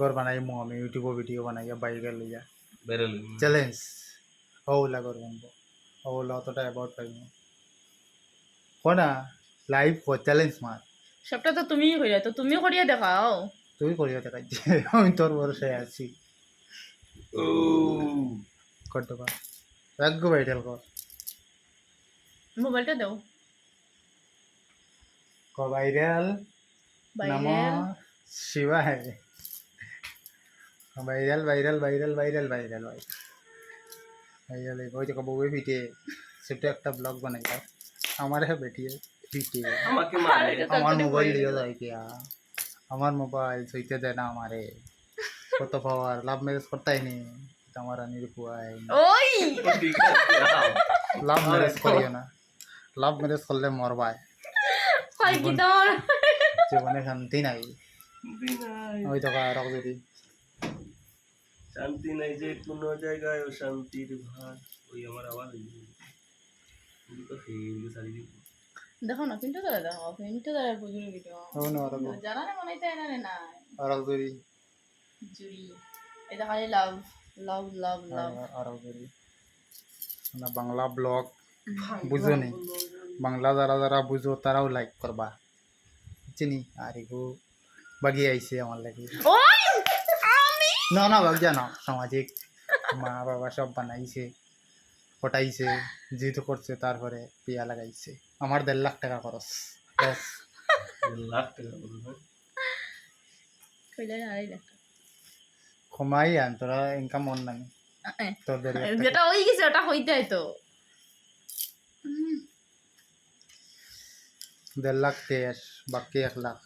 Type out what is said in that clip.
ঘর বানাই মো আমি ইউটিউব ভিডিও বাইরে লইয়া চ্যালেঞ্জ ঘর বানবো। হৌলা অতটা অ্যাবাউট পাইব কোনা লাইভ কো চ্যালেঞ্জ মার সবটা তো তুমিই করিয়া তো তুমিও করিয়া দেখাও তুই করিয়া দেখাইছি আমি তোর ভরসায় আছি। ও। করতে পার এক ভাইরাল কর মোবাইলটা দাও। ক ভাইরাল নম বাইরে শিবায় viral viral viral viral viral ভাই ভাইরাল ওই তো বউয়ে পিটে ছোট একটা ব্লগ বানাই দাও আমার হ্যাঁ বেটিয়ে পিটে আমাকে মারে আমার মোবাইল দিয়ে যায় কিয়া আমার মোবাইল সইতে দেয় না আমারে কত পাওয়ার লাভ ম্যারেজ করতাই নি আমার আনির কুয়াই ওই ঠিক আছে আও। লাভ ম্যারেজ করিও না লাভ ম্যারেজ করলে মরবাই হয় জীবনে শান্তি নাই। ওই তো রক যদি। শান্তি নাই যে কোনো জায়গায় ও শান্তির ভার। ওই আমার দিব দেখো না পিন্টু দ্বারা দেখো পিন্টু বুঝুন ভিডিও জানা না মনে তাই না। না রক যদি জুড়ি। এটা খালি লাভ লাভ লাভ লাভ রক যদি না বাংলা ব্লগ। বুঝো নি। বাংলা যারা যারা বুঝো তারাও লাইক করবা। চিনি? আর এগু বাগি আইছে আমার লাগি। না না বাগ জানো সামাজিক। মা বাবা সব বানাইছে পটাইছে যেহেতু করছে তারপরে পিয়া লাগাইছে। আমার দেড় লাখ টাকা খরচ। ব্যাস। লাখ টাকা বলব কইলে আড়াই লাখ কমাই আন তোরা ইনকাম অন নামি। তোদের যেটা হয়ে গেছে ওটা হইতে তো। দেড় লাখ ক্যাশ বাকি এক লাখ